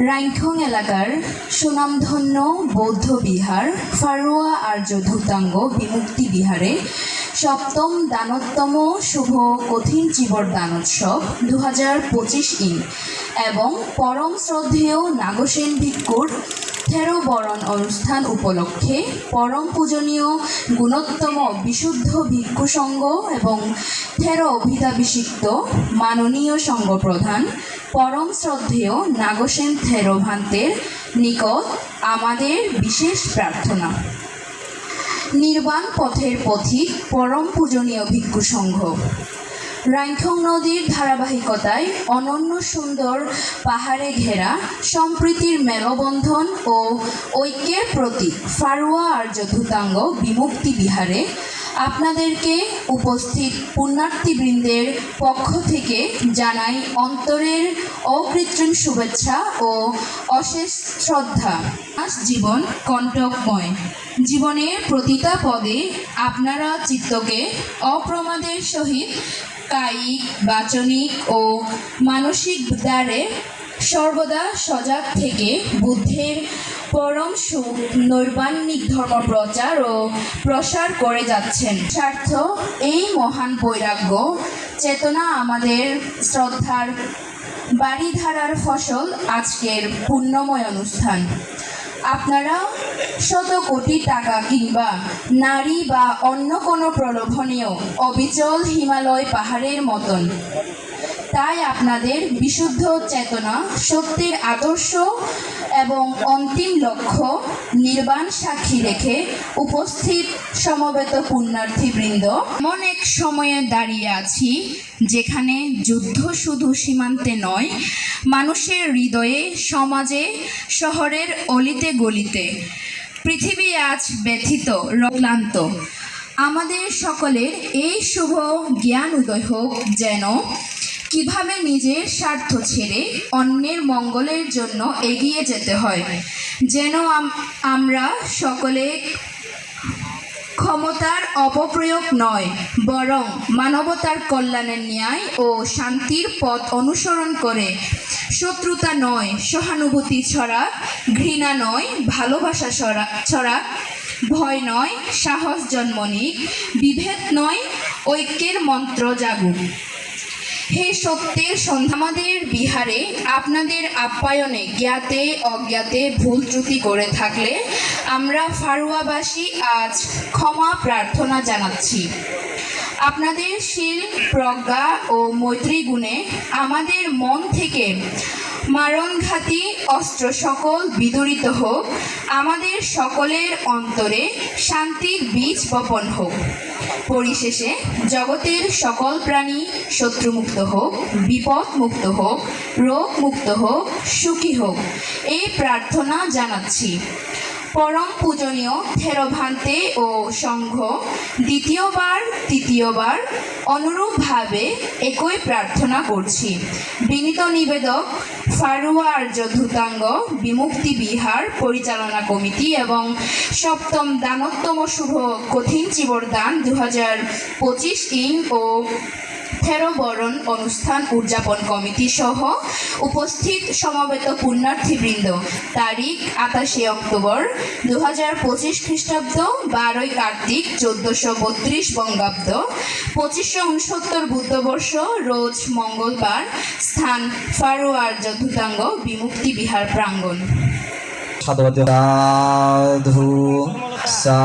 রাইখং এলাকার সুনামধন্য বৌদ্ধ বিহার ফারুয়া আর্য ধূতাঙ্গ বিমুক্তি বিহারে সপ্তম দানোত্তম শুভ কঠিন চিবর দানোৎসব দু হাজার পঁচিশ ইন এবং পরম শ্রদ্ধেয় নাগসেন ভিক্ষুর তেরো বরণ অনুষ্ঠান উপলক্ষে পরম পূজনীয় গুণোত্তম বিশুদ্ধ ভিক্ষু সংঘ এবং তেরো অভিধাভিষিক্ত মাননীয় সংঘ প্রধান পরম শ্রদ্ধেয় নাগসেন থেরো ভান্তের নিকট আমাদের বিশেষ প্রার্থনা। নির্বাণ পথের পথিক পরম পূজনীয় ভিক্ষু সংঘ। রাইখং নদীর ধারাবাহিকতায় অনন্য সুন্দর পাহাড়ে ঘেরা, সম্প্রীতির মেলবন্ধন ও ঐক্যের প্রতীক ফারুয়া আর্য ধূতাঙ্গ বিমুক্তি বিহারে আপনাদেরকে উপস্থিত পুণ্যার্থীবৃন্দের পক্ষ থেকে জানাই অন্তরের অকৃত্রিম শুভেচ্ছা ও অশেষ শ্রদ্ধা। জীবন কণ্টকময়। জীবনের প্রতিটা পদে আপনারা চিত্তকে অপ্রমাদের সহিত কায়িক, বাচনিক ও মানসিক দ্বারে সর্বদা সজাগ থেকে বুদ্ধের পরম সুখ নৈর্বাণিক ধর্ম প্রচার ও প্রসার করে যাচ্ছেন। স্বার্থ এই মহান বৈরাগ্য, চেতনা আমাদের শ্রদ্ধার বাড়িধারার ফসল আজকের পুণ্যময় অনুষ্ঠান। আপনারা শত কোটি টাকা কিংবা নারী বা অন্য কোনো প্রলোভনীয় অবিচল হিমালয় পাহাড়ের মতন। তাই আপনাদের বিশুদ্ধ চেতনা সত্যের আদর্শ এবং অন্তিম লক্ষ্য নির্বাণ সাক্ষী রেখে উপস্থিত সমবেত পুণ্যার্থীবৃন্দ। এমন এক সময়ে দাঁড়িয়ে আছি যেখানে যুদ্ধ শুধু সীমান্তে নয়, মানুষের হৃদয়ে, সমাজে, শহরের অলিতে গলিতে, পৃথিবী আজ ব্যথিত, রক্লান্ত। আমাদের সকলের এই শুভ জ্ঞান উদয় হোক যেন কীভাবে নিজের স্বার্থ ছেড়ে অন্যের মঙ্গলের জন্য এগিয়ে যেতে হয়? যেন আম- আমরা সকলে ক্ষমতার অপপ্রয়োগ নয়, বরং মানবতার কল্যাণের ন্যায় ও শান্তির পথ অনুসরণ করে। শত্রুতা নয়, সহানুভূতি ছড়া, ঘৃণা নয়, ভালোবাসা ছড়া ছড়া, ভয় নয়, সাহস জন্ম নিক, বিভেদ নয়, ঐক্যের মন্ত্র জাগুক। হে সত্যের সন্ধ্যা। আমাদের বিহারে আপনাদের আপ্যায়নে জ্ঞাতে অজ্ঞাতে ভুল ত্রুটি করে থাকলে আমরা ফারুয়াবাসী আজ ক্ষমা প্রার্থনা জানাচ্ছি। আপনাদের শীল, প্রজ্ঞা ও মৈত্রী গুণে আমাদের মন থেকে মারণঘাতী অস্ত্র সকল বিদরিত হোক। আমাদের সকলের অন্তরে শান্তির বীজ বপন হোক। পরিশেষে জগতের সকল প্রাণী শত্রুমুক্ত হোক বিপদ মুক্ত হোক রোগ মুক্ত হোক, সুখী হোক, এই প্রার্থনা জানাচ্ছি। পরম পূজনীয় থেরভান্তে ও সংঘ, দ্বিতীয়বার, তৃতীয়বার অনুরূপভাবে একই প্রার্থনা করছি। বিনীত নিবেদক ফারুয়া আর্য ধূতাঙ্গ, বিমুক্তি বিহার পরিচালনা কমিটি এবং সপ্তম দানোত্তম শুভ কঠিন চিবরদান দু হাজার পঁচিশ ইন ও তেরো বরণ অনুষ্ঠান উদযাপন কমিটি সহ উপস্থিত সমবেত পুণ্যার্থীবৃন্দ। তারিখ আঠাশে অক্টোবর দু হাজার পঁচিশ খ্রিস্টাব্দ, বারোই কার্তিক, চোদ্দশো বত্রিশ বঙ্গাব্দ, পঁচিশশো উনসত্তর বুদ্ধবর্ষ, রোজ মঙ্গলবার, স্থান ফারোয়ার যধুতাঙ্গ বিমুক্তি বিহার প্রাঙ্গণ। সাধু। সা